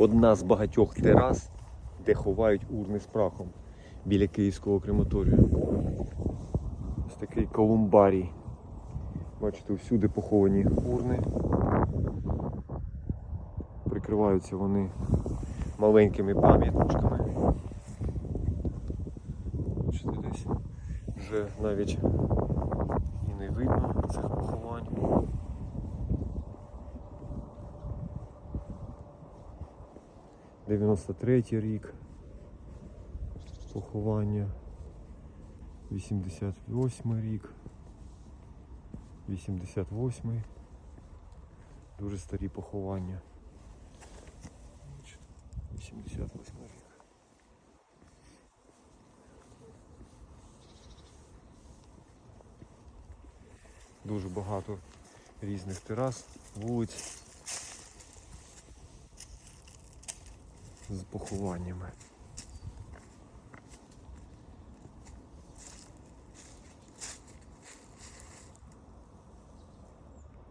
одна з багатьох терас, де ховають урни з прахом біля київського крематорію. Ось такий колумбарій. Бачите, всюди поховані урни. Прикриваються вони маленькими пам'ятничками. Бачите, десь вже навіть і не видно цих поховань. Дев'яносто третій рік поховання. 88 рік. 88 Дуже старі поховання. 88 рік. Дуже багато різних терас, вулиць з похованнями.